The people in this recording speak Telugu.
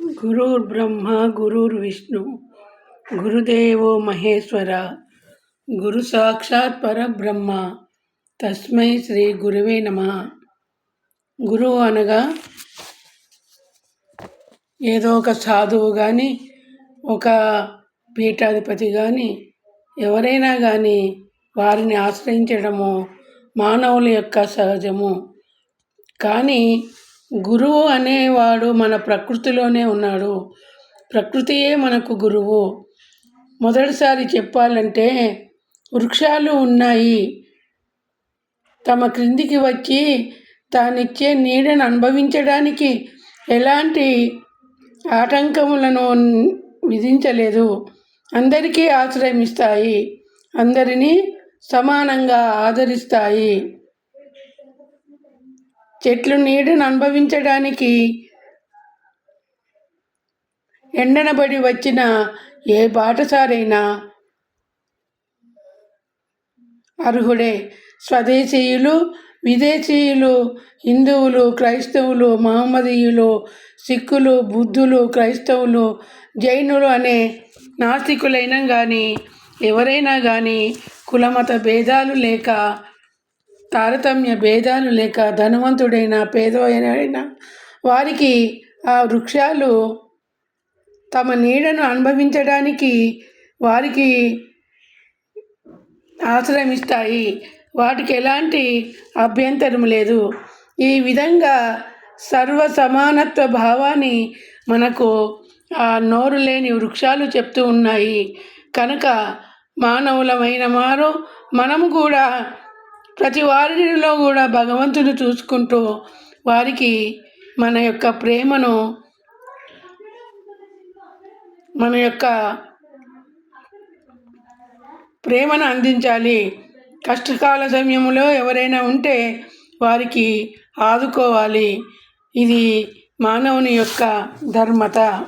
గురుర్ బ్రహ్మ గురుర్ విష్ణు గురుదేవో మహేశ్వర గురు సాక్షాత్ పరబ్రహ్మ తస్మై శ్రీ గురువే నమ. గురువు అనగా ఏదో ఒక సాధువు కానీ ఒక పీఠాధిపతి కానీ ఎవరైనా కానీ వారిని ఆశ్రయించడము మానవుల యొక్క సహజము. కానీ గురువు అనేవాడు మన ప్రకృతిలోనే ఉన్నాడు. ప్రకృతియే మనకు గురువు. మొదటిసారి చెప్పాలంటే వృక్షాలు ఉన్నాయి. తమ క్రిందికి వచ్చి తానిచ్చే నీడను అనుభవించడానికి ఎలాంటి ఆటంకములను విధించలేదు. అందరికీ ఆశ్రయమిస్తాయి. అందరినీ సమానంగా ఆదరిస్తాయి. చెట్లు నీడను అనుభవించడానికి ఎండనబడి వచ్చిన ఏ బాటసారైనా అర్హుడే. స్వదేశీయులు విదేశీయులు హిందువులు క్రైస్తవులు మహమ్మదీయులు సిక్కులు బుద్ధులు క్రైస్తవులు జైనులు అనే నాస్తికులైనా కానీ ఎవరైనా కానీ కులమత భేదాలు లేక తారతమ్య భేదాలు లేక ధనవంతుడైన పేదైన వారికి ఆ వృక్షాలు తమ నీడను అనుభవించడానికి వారికి ఆశ్రమిస్తాయి వాటికి ఎలాంటి అభ్యంతరం లేదు. ఈ విధంగా సర్వ సమానత్వ భావాన్ని మనకు ఆ నోరు లేని వృక్షాలు చెప్తూ ఉన్నాయి. కనుక మానవులమైన వారు మనము కూడా ప్రతి వారిలో కూడా భగవంతుడు చూసుకుంటూ వారికి మన యొక్క ప్రేమను మన యొక్క ప్రేమను అందించాలి. కష్టకాల సమయంలో ఎవరైనా ఉంటే వారికి ఆదుకోవాలి. ఇది మానవుని యొక్క ధర్మత.